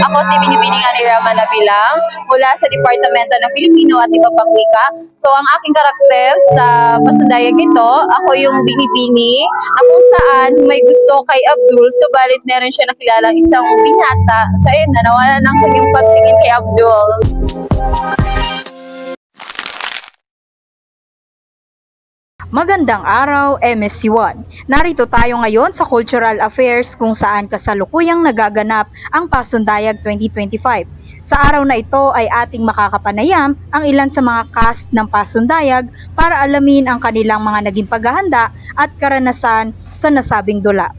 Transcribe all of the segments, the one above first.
Ako si Binibining Anira Manabilang mula sa Departamento ng Filipino at Iba Pang Wika. So ang aking karakter sa Pasundayag ito, ako yung Binibini na kung saan may gusto kay Abdul subalit meron siya nakilalang isang binata. So ayun na, nawala ng kanyang pagtingin kay Abdul. Magandang araw, MSC1. Narito tayo ngayon sa Cultural Affairs kung saan kasalukuyang nagaganap ang Pasundayag 2025. Sa araw na ito ay ating makakapanayam ang ilan sa mga cast ng Pasundayag para alamin ang kanilang mga naging paghahanda at karanasan sa nasabing dula.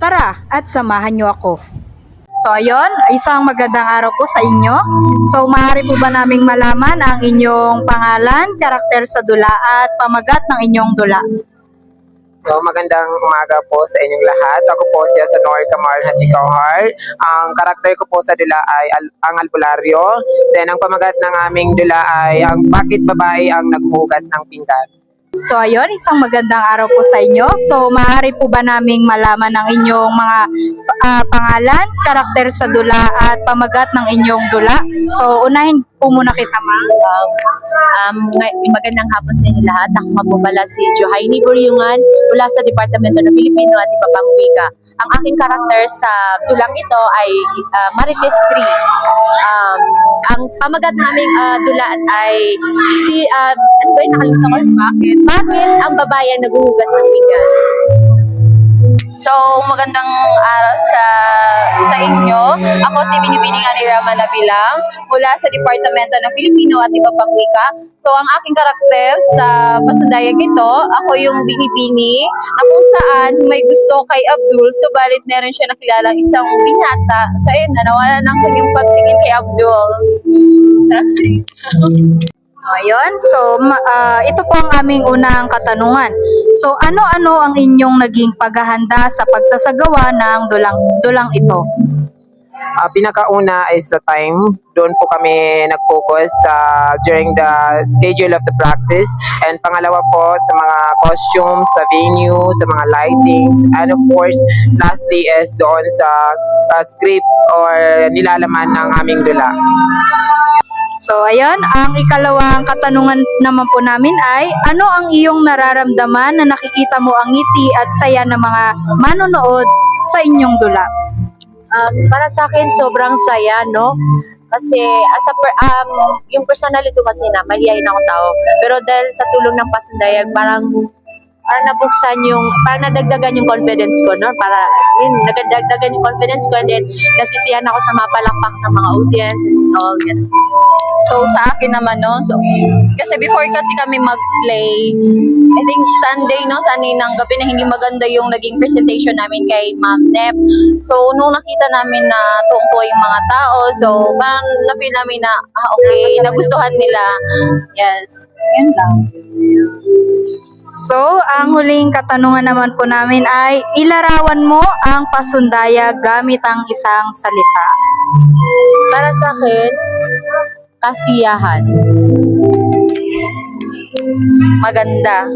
Tara at samahan niyo ako. So ayun, isang magandang araw po sa inyo. So maaari po ba naming malaman ang inyong pangalan, karakter sa dula at pamagat ng inyong dula? So, magandang umaga po sa inyong lahat. Ako po si Asanor Kamar Hachikauhar. Ang karakter ko po sa dula ay al- ang albularyo. Then, ang pamagat ng aming dula ay ang bakit babae ang naghugas ng pinggan. So ayun, isang magandang araw po sa inyo. So maaari po ba naming malaman ang inyong mga ah, pangalan, karakter sa dula at pamagat ng inyong dula? So unahin po muna kita ma'am. Um, um, magandang hapon sa inyo lahat. Ako nga po pala si Johaini Buryungan mula sa Departamento ng Filipino at Iba Wika. Ang aking karakter sa tulang ito ay uh, Marites 3. Um, ang pamagat naming uh, dula ay si, uh, ano ba yung nakalimutan ko? Bakit? Bakit ang babae ang naghuhugas ng pinggan? So, magandang araw inyo. Ako si Binibining Anira Manabilang mula sa Departamento ng Filipino at Iba Pang Wika. So, ang aking karakter sa Pasundayag ito, ako yung Binibini na kung saan may gusto kay Abdul subalit meron siya nakilalang isang binata. So, ayun na, ng kanyang pagtingin kay Abdul. That's it. Ayun, so ah, ito po ang aming unang katanungan. So ano-ano ang inyong naging paghahanda sa pagsasagawa ng dulang dulang ito? Ah, pinakauna is sa time. Doon po kami nag-focus ah, during the schedule of the practice. And pangalawa po sa mga costumes, sa venue, sa mga lightings. And of course, lastly is doon sa ah, script or nilalaman ng aming dula. So ayun, ang ikalawang katanungan naman po namin ay ano ang iyong nararamdaman na nakikita mo ang ngiti at saya ng mga manonood sa inyong dula? Um, para sa akin, sobrang saya, no? Kasi, as a per- um, yung personality ko kasi na, mahihayin akong tao. Pero dahil sa tulong ng pasundayag, parang, parang nabuksan yung, parang nadagdagan yung confidence ko, no? Para, yun, nadagdagan yung confidence ko and then, nasisiyahan ako sa mga palakpak ng mga audience and all, yan. So, sa akin naman, no? So, kasi before kasi kami mag-play, I think Sunday, no? Sunday ng gabi na hindi maganda yung naging presentation namin kay Ma'am Nep. So, nung nakita namin na tuwang yung mga tao, so, parang na-feel namin na, ah, okay, nagustuhan nila. Yes. Yun lang. So, ang huling katanungan naman po namin ay ilarawan mo ang pasundaya gamit ang isang salita. Para sa akin, kasiyahan. Maganda.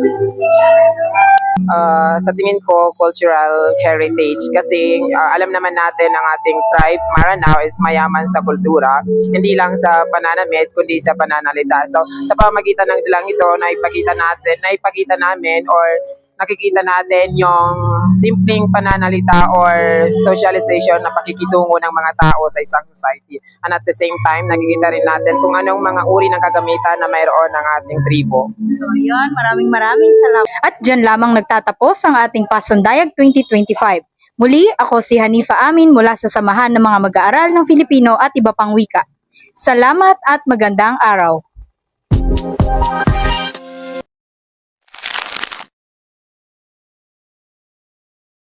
Ah, sa tingin ko, cultural heritage. Kasi ah, alam naman natin ang ating tribe, Maranao, is mayaman sa kultura. Hindi lang sa pananamit, kundi sa pananalita. So, sa pamagitan ng dilang ito, naipakita natin, naipakita namin or nakikita natin yung simpleng pananalita or socialization na pakikitungo ng mga tao sa isang society. And at the same time, nakikita rin natin kung anong mga uri ng kagamitan na mayroon ng ating tribo. So, ayun, maraming maraming salamat. At dyan lamang nagtatapos ang ating Pasundayag 2025. Muli, ako si Hanifa Amin mula sa Samahan ng mga Mag-aaral ng Filipino at Iba Pang Wika. Salamat at magandang araw.